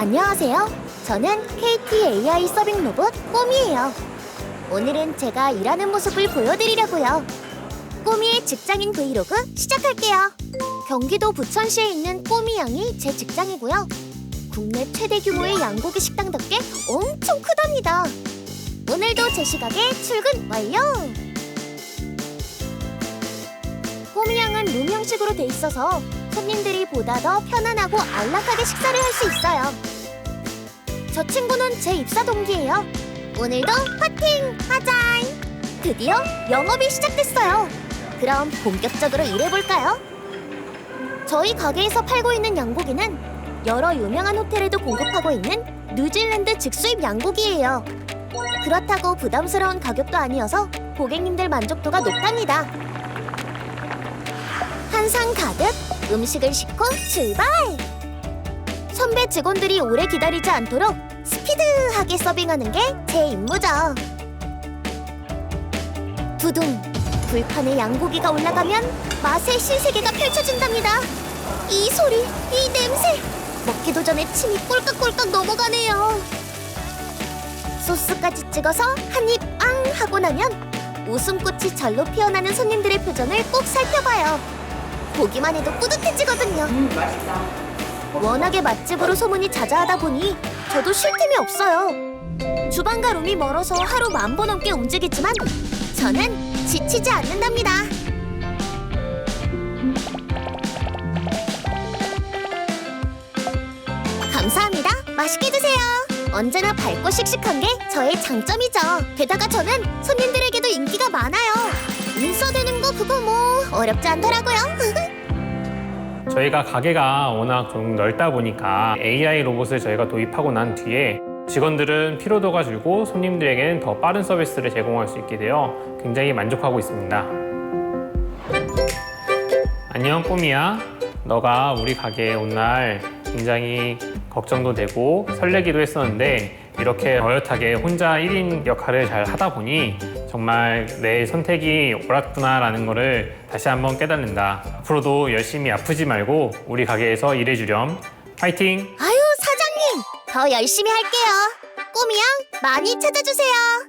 안녕하세요. 저는 KT AI 서빙 로봇 꼬미예요. 오늘은 제가 일하는 모습을 보여드리려고요. 꼬미의 직장인 브이로그 시작할게요. 경기도 부천시에 있는 꼬미양이 제 직장이고요. 국내 최대 규모의 양고기 식당답게 엄청 크답니다. 오늘도 제 시각에 출근 완료! 꼬미양은 룸 형식으로 돼 있어서 손님들이 보다 더 편안하고 안락하게 식사를 할 수 있어요. 저 친구는 제 입사 동기예요. 오늘도 파팅 하자. 드디어 영업이 시작됐어요. 그럼 본격적으로 일해볼까요? 저희 가게에서 팔고 있는 양고기는 여러 유명한 호텔에도 공급하고 있는 뉴질랜드 직수입 양고기예요. 그렇다고 부담스러운 가격도 아니어서 고객님들 만족도가 높답니다. 한상 가득 음식을 싣고 출발! 선배 직원들이 오래 기다리지 않도록 스피드하게 서빙하는 게 제 임무죠. 두둥! 불판에 양고기가 올라가면 맛의 신세계가 펼쳐진답니다. 이 소리, 이 냄새! 먹기도 전에 침이 꼴깍꼴깍 넘어가네요. 소스까지 찍어서 한 입 앙 하고 나면 웃음꽃이 절로 피어나는 손님들의 표정을 꼭 살펴봐요. 보기만 해도 뿌듯해지거든요. 워낙에 맛집으로 소문이 자자하다 보니 저도 쉴 틈이 없어요. 주방과 룸이 멀어서 하루 만번 넘게 움직이지만 저는 지치지 않는답니다. 감사합니다. 맛있게 드세요. 언제나 밝고 씩씩한 게 저의 장점이죠. 게다가 저는 손님들에게도 인기가 많아요. 인싸 되는 거 그거 뭐 어렵지 않더라고요. 저희가 가게가 워낙 좀 넓다 보니까 AI 로봇을 저희가 도입하고 난 뒤에 직원들은 피로도가 줄고 손님들에게는 더 빠른 서비스를 제공할 수 있게 되어 굉장히 만족하고 있습니다. 안녕 꼬미야. 너가 우리 가게에 온 날 굉장히 걱정도 되고 설레기도 했었는데 이렇게 어엿하게 혼자 1인 역할을 잘 하다 보니 정말 내 선택이 옳았구나라는 거를 다시 한번 깨닫는다. 앞으로도 열심히 아프지 말고 우리 가게에서 일해주렴. 파이팅! 아유 사장님 더 열심히 할게요. 꼬미양 많이 찾아주세요.